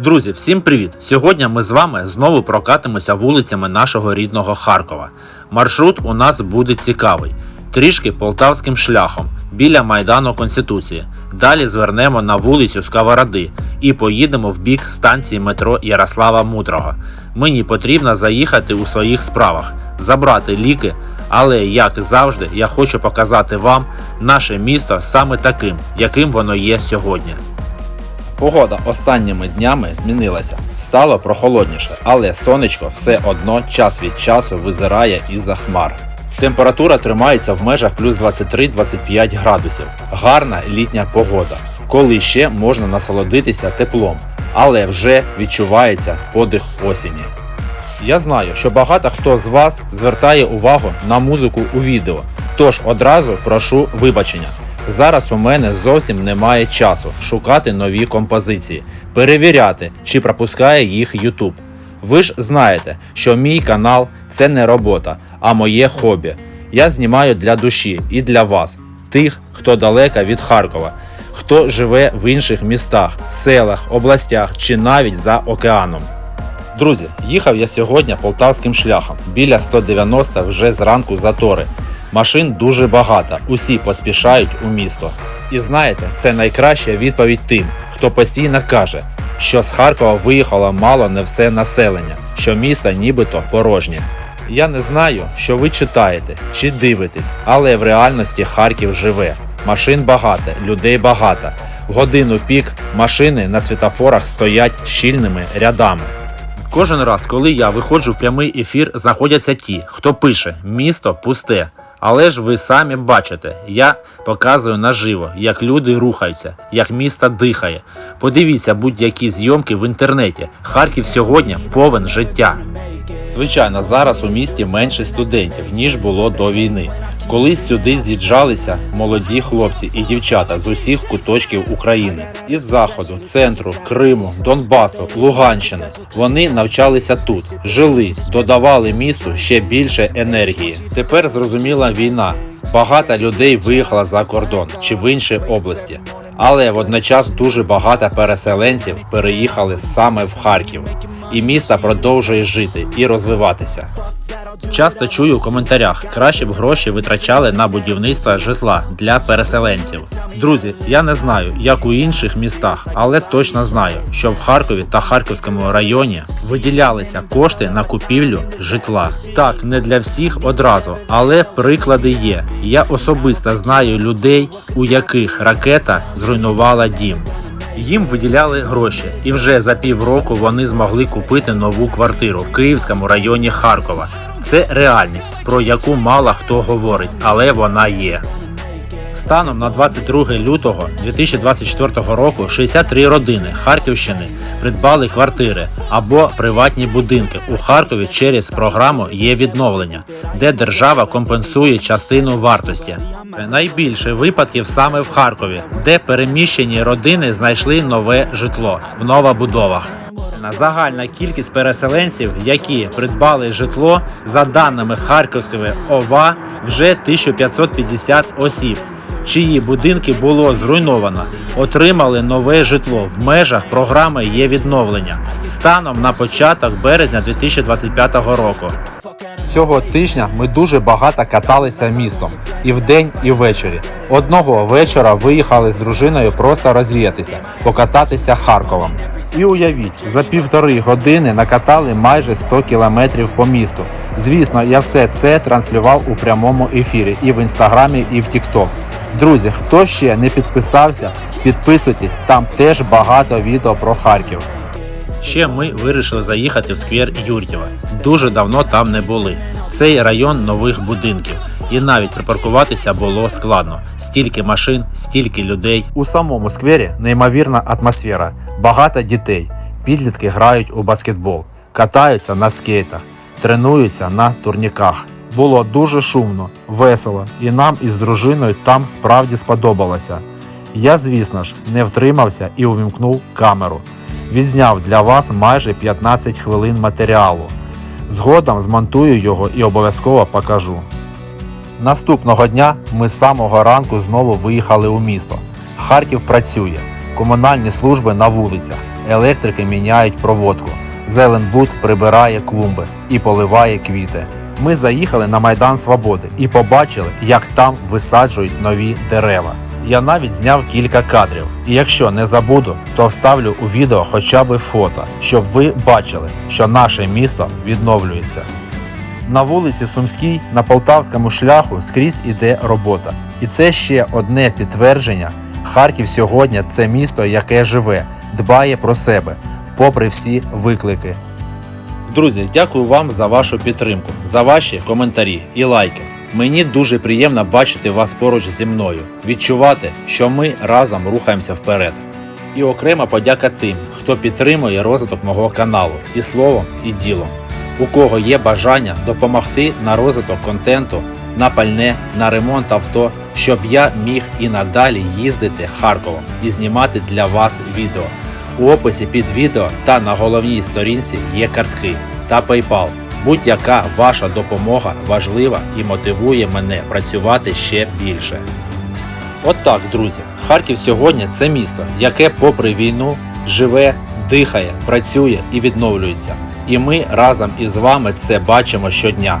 Друзі, всім привіт! Сьогодні ми з вами знову прокатимося вулицями нашого рідного Харкова. Маршрут у нас буде цікавий. Трішки полтавським шляхом біля Майдану Конституції. Далі звернемо на вулицю Сковороди і поїдемо в бік станції метро Ярослава Мудрого. Мені потрібно заїхати у своїх справах, забрати ліки, але як завжди, я хочу показати вам наше місто саме таким, яким воно є сьогодні. Погода останніми днями змінилася. Стало прохолодніше, але сонечко все одно час від часу визирає із-за хмар. Температура тримається в межах плюс 23-25 градусів. Гарна літня погода, коли ще можна насолодитися теплом, але вже відчувається подих осені. Я знаю, що багато хто з вас звертає увагу на музику у відео, тож одразу прошу вибачення. Зараз у мене зовсім немає часу шукати нові композиції, перевіряти, чи пропускає їх YouTube. Ви ж знаєте, що мій канал це не робота, а моє хобі. Я знімаю для душі і для вас, тих, хто далеко від Харкова, хто живе в інших містах, селах, областях чи навіть за океаном. Друзі, їхав я сьогодні полтавським шляхом. Біля 190 вже зранку затори. Машин дуже багато, усі поспішають у місто. І знаєте, це найкраща відповідь тим, хто постійно каже, що з Харкова виїхало мало не все населення, що місто нібито порожнє. Я не знаю, що ви читаєте чи дивитесь, але в реальності Харків живе. Машин багато, людей багато. В годину пік машини на світофорах стоять щільними рядами. Кожен раз, коли я виходжу в прямий ефір, знаходяться ті, хто пише місто пусте. Але ж ви самі бачите, я показую наживо, як люди рухаються, як місто дихає. Подивіться будь-які зйомки в інтернеті. Харків сьогодні повен життя. Звичайно, зараз у місті менше студентів, ніж було до війни. Колись сюди з'їжджалися молоді хлопці і дівчата з усіх куточків України із заходу, центру, Криму, Донбасу, Луганщини. Вони навчалися тут, жили, додавали місту ще більше енергії. Тепер зрозуміла війна. Багато людей виїхало за кордон чи в інші області. Але водночас дуже багато переселенців переїхали саме в Харків, і місто продовжує жити і розвиватися. Часто чую у коментарях, краще б гроші витрачали на будівництво житла для переселенців. Друзі, я не знаю, як у інших містах, але точно знаю, що в Харкові та Харківському районі виділялися кошти на купівлю житла. Так, не для всіх одразу, але приклади є. Я особисто знаю людей, у яких ракета зруйнувала дім. Їм виділяли гроші, і вже за півроку вони змогли купити нову квартиру в Київському районі Харкова. Це реальність, про яку мало хто говорить, але вона є. Станом на 22 лютого 2024 року 63 родини Харківщини придбали квартири або приватні будинки у Харкові через програму є відновлення, де держава компенсує частину вартості. Найбільше випадків саме в Харкові, де переміщені родини знайшли нове житло в новобудовах. Загальна кількість переселенців, які придбали житло, за даними Харківської ОВА, вже 1550 осіб, чиї будинки було зруйновано, отримали нове житло в межах програми є відновлення станом на початок березня 2025 року. Цього тижня ми дуже багато каталися містом і вдень, і ввечері. Одного вечора виїхали з дружиною просто розвіятися, покататися Харковом. І уявіть, за півтори години накатали майже 100 кілометрів по місту. Звісно, я все це транслював у прямому ефірі і в інстаграмі, і в Тікток. Друзі, хто ще не підписався, підписуйтесь, там теж багато відео про Харків. Ще ми вирішили заїхати в сквер Юртєва. Дуже давно там не були. Цей район нових будинків. І навіть припаркуватися було складно. Стільки машин, стільки людей. У самому сквері неймовірна атмосфера. Багато дітей. Підлітки грають у баскетбол, катаються на скейтах, тренуються на турніках. Було дуже шумно, весело, і нам із дружиною там справді сподобалося. Я, звісно ж, не втримався і увімкнув камеру. Відзняв для вас майже 15 хвилин матеріалу. Згодом змонтую його і обов'язково покажу. Наступного дня ми з самого ранку знову виїхали у місто. Харків працює, комунальні служби на вулицях, електрики міняють проводку. Зеленбуд прибирає клумби і поливає квіти. Ми заїхали на Майдан Свободи і побачили, як там висаджують нові дерева. Я навіть зняв кілька кадрів, і якщо не забуду, то вставлю у відео хоча б фото, щоб ви бачили, що наше місто відновлюється. На вулиці Сумській на полтавському шляху скрізь іде робота. І це ще одне підтвердження. Харків сьогодні це місто, яке живе, дбає про себе, попри всі виклики. Друзі, дякую вам за вашу підтримку, за ваші коментарі і лайки. Мені дуже приємно бачити вас поруч зі мною, відчувати, що ми разом рухаємося вперед. І окрема подяка тим, хто підтримує розвиток мого каналу і словом, і ділом. У кого є бажання допомогти на розвиток контенту, на пальне, на ремонт авто, щоб я міг і надалі їздити Харковом і знімати для вас відео. У описі під відео та на головній сторінці є картки та PayPal. Будь-яка ваша допомога важлива і мотивує мене працювати ще більше. От так, друзі, Харків сьогодні це місто, яке, попри війну, живе, дихає, працює і відновлюється. І ми разом із вами це бачимо щодня.